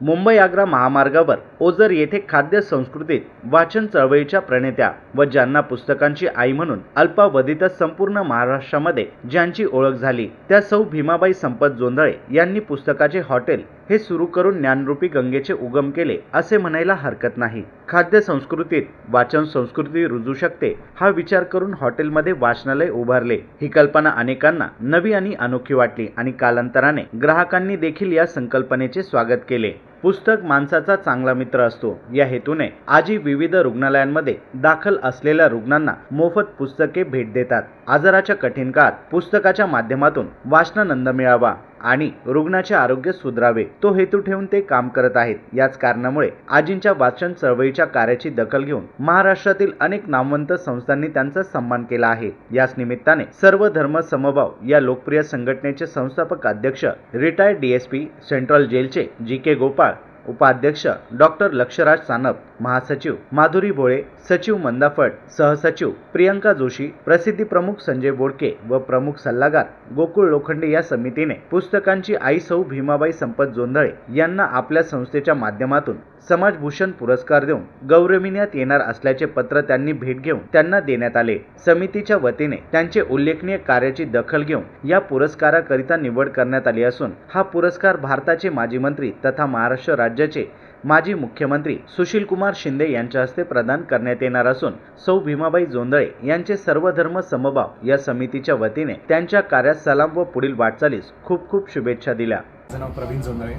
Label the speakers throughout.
Speaker 1: मुंबई आग्रा महामार्गावर ओझर येथे खाद्य संस्कृतीत वाचन चळवळीच्या प्रणेत्या व ज्यांना पुस्तकांची आई म्हणून अल्पावधीतच संपूर्ण महाराष्ट्रामध्ये ज्यांची ओळख झाली त्या सौ भीमाबाई संपत जोंधळे यांनी पुस्तकाचे हॉटेल हे सुरू करून ज्ञानरूपी गंगेचे उगम केले असे म्हणायला हरकत नाही. खाद्य संस्कृतीत वाचन संस्कृती रुजू शकते हा विचार करून हॉटेलमध्ये वाचनालय उभारले. ही कल्पना अनेकांना नवी आणि अनोखी वाटली आणि कालांतराने ग्राहकांनी देखील या संकल्पनेचे स्वागत केले. पुस्तक माणसाचा चांगला मित्र असतो. या हेतूने आजी विविध रुग्णालयांमध्ये दाखल असलेल्या रुग्णांना मोफत पुस्तके भेट देतात. आजाराच्या कठीण काळात पुस्तकाच्या माध्यमातून वाचनानंद मिळावा. आणि रुग्णाचे आरोग्य सुधारावे. तो हेतू ठेवून ते काम करत आहेत. याच कारणामुळे आजींच्या वाचन चळवळीच्या कार्याची दखल घेऊन महाराष्ट्रातील अनेक नामवंत संस्थांनी त्यांचा सन्मान केला आहे. याच निमित्ताने सर्व धर्म समभाव या लोकप्रिय संघटनेचे संस्थापक अध्यक्ष रिटायर्ड डीएसपी सेंट्रल जेलचे जी के गोपाळ उपाध्यक्ष डॉक्टर लक्षराज सानप महासचिव माधुरी भोळे सचिव मंदाफट सहसचिव प्रियंका जोशी प्रसिद्धी प्रमुख संजय बोडके व प्रमुख सल्लागार गोकुळ लोखंडे या समितीने पुस्तकांची आई सौ भीमाबाई संपत जोंधळे यांना आपल्या संस्थेच्या माध्यमातून समाजभूषण पुरस्कार देऊन गौरविण्यात येणार असल्याचे पत्र त्यांनी भेट घेऊन त्यांना देण्यात आले. समितीच्या वतीने त्यांचे उल्लेखनीय कार्याची दखल घेऊन या पुरस्काराकरिता निवड करण्यात आली असून हा पुरस्कार भारताचे माजी मंत्री तथा महाराष्ट्र राज्याचे माजी मुख्यमंत्री सुशीलकुमार शिंदे यांच्या हस्ते प्रदान करण्यात येणार असून सौ भीमाबाई जोंधळे यांचे सर्व धर्म समभाव या समितीच्या वतीने त्यांच्या कार्यात सलाम व पुढील वाटचालीस खूप खूप शुभेच्छा दिल्या.
Speaker 2: नाव प्रवीण जोंधळे.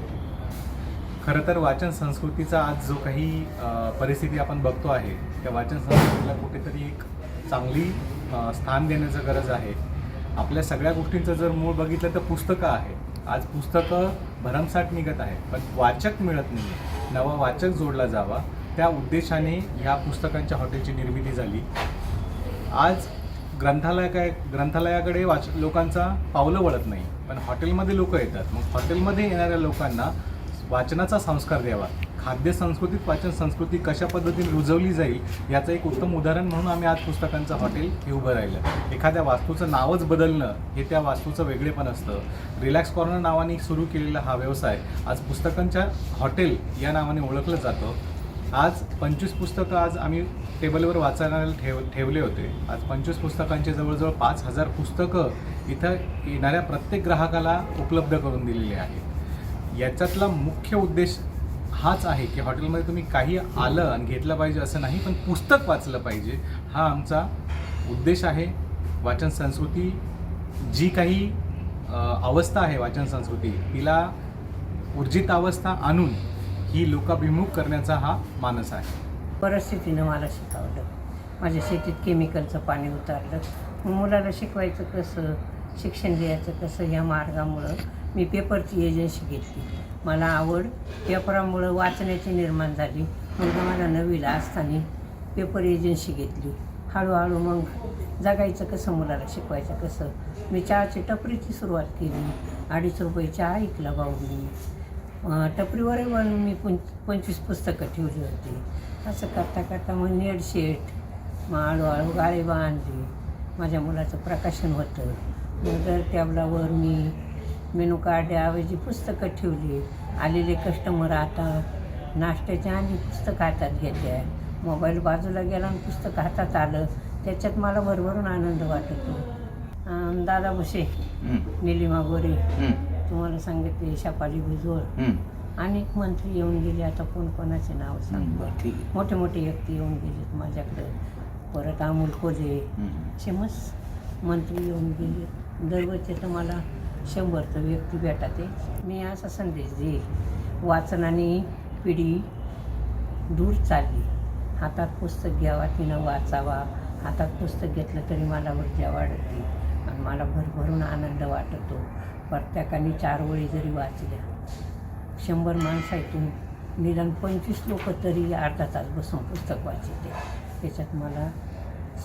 Speaker 2: खरं तर वाचन संस्कृतीचा आज जो काही परिस्थिती आपण बघतो आहे त्या वाचन संस्कृतीला कुठेतरी एक चांगली स्थान देण्याचं गरज आहे. आपल्या सगळ्या गोष्टींचं जर मूळ बघितलं तर पुस्तकं आहे आज पुस्तकं भरमसाठ निघत आहेत पण वाचक मिळत नाही नवा वाचक जोडला जावा. त्या उद्देशाने ह्या पुस्तकांच्या हॉटेलची निर्मिती झाली. आज ग्रंथालय काय ग्रंथालयाकडे वाच लोकांचा पावलं वळत नाही. पण हॉटेलमध्ये लोक येतात. मग हॉटेलमध्ये येणाऱ्या लोकांना वाचनाचा संस्कार द्यावा. खाद्य संस्कृतीत वाचन संस्कृती कशा पद्धतीने रुजवली जाईल याचं एक उत्तम उदाहरण म्हणून आम्ही आज पुस्तकांचं हॉटेल हे उभं राहिलं. एखाद्या वास्तूचं नावच बदलणं हे त्या वास्तूचं वेगळेपण असतं. रिलॅक्स कॉर्नर नावाने सुरू केलेला हा व्यवसाय आज पुस्तकांच्या हॉटेल या नावाने ओळखलं जातं. आज पंचवीस पुस्तकं आज आम्ही टेबलवर वाचायला ठेव ठेवले होते. आज पंचवीस पुस्तकांचे जवळजवळ पाच हजार पुस्तकं इथं येणाऱ्या प्रत्येक ग्राहकाला उपलब्ध करून दिलेली आहे याच्यातला मुख्य उद्देश हाच आहे की हॉटेलमध्ये तुम्ही काही आलं आणि घेतलं पाहिजे असं नाही पण पुस्तक वाचलं पाहिजे. हा आमचा उद्देश आहे. वाचन संस्कृती जी काही अवस्था आहे वाचन संस्कृती तिला ऊर्जित अवस्था आणून ही लोकाभिमुख करण्याचा हा मानस आहे.
Speaker 3: परिस्थितीनं मला शिकवलं. माझ्या शेतीत केमिकलचं पाणी उतारलं. मुलाला शिकवायचं कसं? शिक्षण द्यायचं कसं? या मार्गामुळं मी पेपरची एजन्सी घेतली. मला आवड. पेपरामुळं वाचण्याची निर्माण झाली. मग मला नवीला असताना पेपर एजन्सी घेतली. हळूहळू मग जगायचं कसं मुलाला शिकवायचं कसं? मी चहाची टपरीची सुरुवात केली. अडीच रुपये चहा ऐकला भाऊनी. टपरीवरही पण मी पंच पंचवीस पुस्तकं ठेवली होती. असं करता करता मग नेडशेट मग हळूहळू गाळे आणली माझ्या मुलाचं प्रकाशन होतं. मग दर टॅबलावर मी मेनू कार्डऐवजी पुस्तकं ठेवली. आलेले कस्टमर आता नाश्त्याच्या आणि पुस्तक हातात घेते. मोबाईल बाजूला गेला आणि पुस्तक हातात आलं. त्याच्यात मला भरभरून आनंद वाटतो. दादा भुसे निलिमा गोरे तुम्हाला सांगितले शपाली भुजबळ. अनेक मंत्री येऊन गेले. आता कोण कोणाचे नाव सांग?
Speaker 1: आहे.
Speaker 3: मोठे मोठे व्यक्ती येऊन गेलेत माझ्याकडे. परत अमोल असे मस्त मंत्री येऊन गेले दरवर्षी तर मला शंभर व्यक्ती भेटाते. मी असा संदेश देईल. वाचनाने पिढी दूर चालली. हातात पुस्तक घ्यावा तिनं वाचावा. हातात पुस्तक घेतलं तरी मला ऊर्जा वाढते. आणि मला भरभरून आनंद वाटतो. प्रत्येकाने चार वळी जरी वाचल्या शंभर माणसातून निदान पंचवीस लोक तरी अर्धा तास बसून पुस्तक वाचते. त्याच्यात मला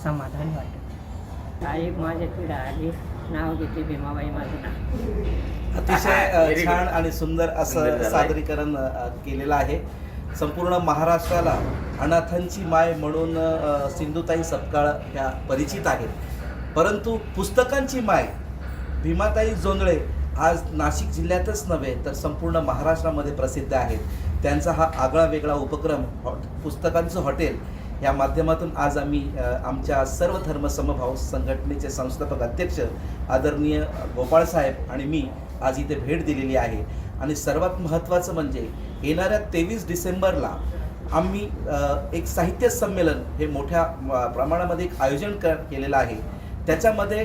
Speaker 3: समाधान वाटतं. साहेब माझ्याकडे आली. नाव घेते भीमाबाई माझं नाव.
Speaker 4: अतिशय छान आणि सुंदर असं सादरीकरण केलेलं आहे. संपूर्ण महाराष्ट्राला अनाथांची माय म्हणून सिंधुताई सपकाळ ह्या परिचित आहेत. परंतु पुस्तकांची माय भीमाताई जोंधळे आज नाशिक जिल्ह्यातच नव्हे तर संपूर्ण महाराष्ट्रामध्ये प्रसिद्ध आहेत. त्यांचा हा आगळा वेगळा उपक्रम हॉ पुस्तकांचं हॉटेल या माध्यमातून आज आम्ही आमच्या सर्व धर्म समभाव संघटनेचे संस्थापक अध्यक्ष आदरणीय गोपाळसाहेब आणि मी आज इथे भेट दिलेली आहे. आणि सर्वात महत्त्वाचं म्हणजे येणाऱ्या तेवीस डिसेंबरला आम्ही एक साहित्य संमेलन हे मोठ्या प्रमाणामध्ये एक आयोजन कर केलेलं आहे. त्याच्यामध्ये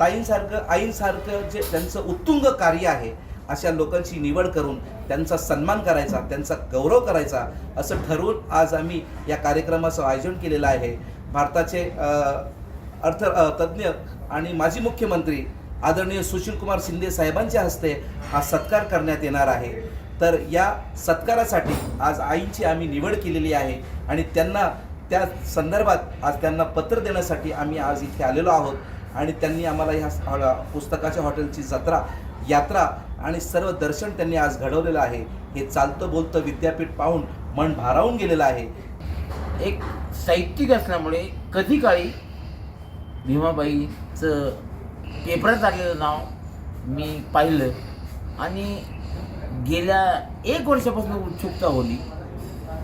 Speaker 4: ताईंसारखं आईंसारखं जे त्यांचं उत्तुंग कार्य आहे अशा लोकांची निवड करून त्यांचा सन्मान करायचा त्यांचा गौरव करायचा असं ठरवून आज आम्ही या कार्यक्रमाचं आयोजन केलेलं आहे. भारताचे अर्थ तज्ज्ञ आणि माजी मुख्यमंत्री आदरणीय सुशीलकुमार शिंदे साहेबांच्या हस्ते हा सत्कार करण्यात येणार आहे. तर या सत्कारासाठी आज आईंची आम्ही निवड केलेली आहे आणि त्यांना त्या संदर्भात आज त्यांना पत्र देण्यासाठी आम्ही आज इथे आलेलो आहोत आणि त्यांनी आम्हाला ह्या पुस्तकाच्या हॉटेलची जत्रा यात्रा आणि सर्व दर्शन त्यांनी आज घडवलेलं आहे. हे चालतं बोलतं विद्यापीठ पाहून मन भारावून गेलेलं आहे.
Speaker 5: एक साहित्यिक असल्यामुळे कधी काळी भीमाबाईचं पेपरात आलेलं नाव मी पाहिलं आणि गेल्या एक वर्षापासून उत्सुकता होती.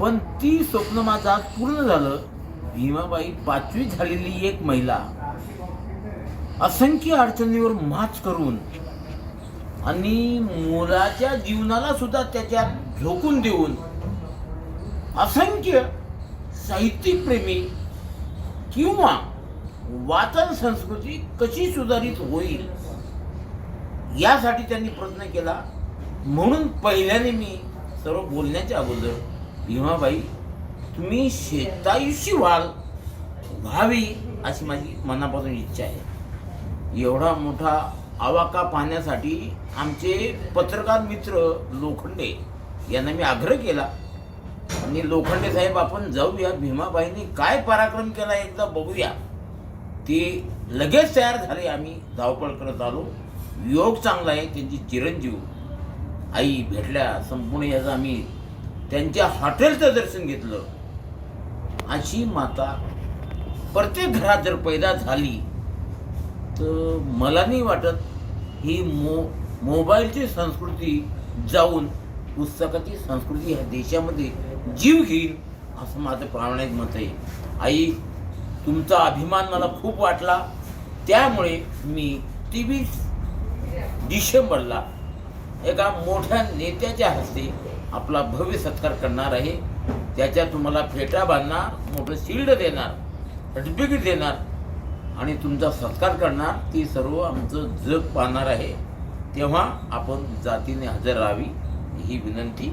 Speaker 5: पण ती स्वप्न माझं आज पूर्ण झालं. भीमाबाई पाचवी झालेली एक महिला असंख्य अडचणीवर मात करून आणि मुलाच्या जीवनाला सुद्धा त्याच्यात झोकून देऊन असंख्य साहित्यिकप्रेमी किंवा वाचन संस्कृती कशी सुधारित होईल यासाठी त्यांनी प्रयत्न केला. म्हणून पहिल्याने मी सर्व बोलण्याच्या अगोदर भीमाबाई तुम्ही शेतायुषी व्हाल व्हावी अशी माझी मनापासून इच्छा आहे. एवढा मोठा आवाका पाहण्यासाठी आमचे पत्रकार मित्र लोखंडे यांना मी आग्रह केला. आणि लोखंडे साहेब आपण जाऊया. भीमाबाईंनी काय पराक्रम केला एकदा बघूया. ते लगेच तयार झाले. आम्ही धावपळ करत आलो योग चांगला आहे. त्यांची चिरंजीव आई भेटल्या. संपूर्ण याचं आम्ही त्यांच्या हॉटेलचं दर्शन घेतलं. अशी माता प्रत्येक घरात जर पैदा झाली तर मला नाही वाटत ही मो मोबाईलची संस्कृती जाऊन पुस्तकाची संस्कृती ह्या देशामध्ये जीव घेईल असं माझं प्रामाणिक मत आहे. आई तुमचा अभिमान मला खूप वाटला. त्यामुळे मी तेवीस डिसेंबरला एका मोठ्या नेत्याच्या हस्ते आपला भव्य सत्कार करणार आहे. त्याच्या तुम्हाला फेटा बांधणार मोठं शिल्ड देणार सर्टिफिकेट देणार. आणि तुमचा सत्कार करणार ती सर्व आमचं जग पाहणार आहे. तेव्हा आपण जातीने हजर राहावी ही विनंती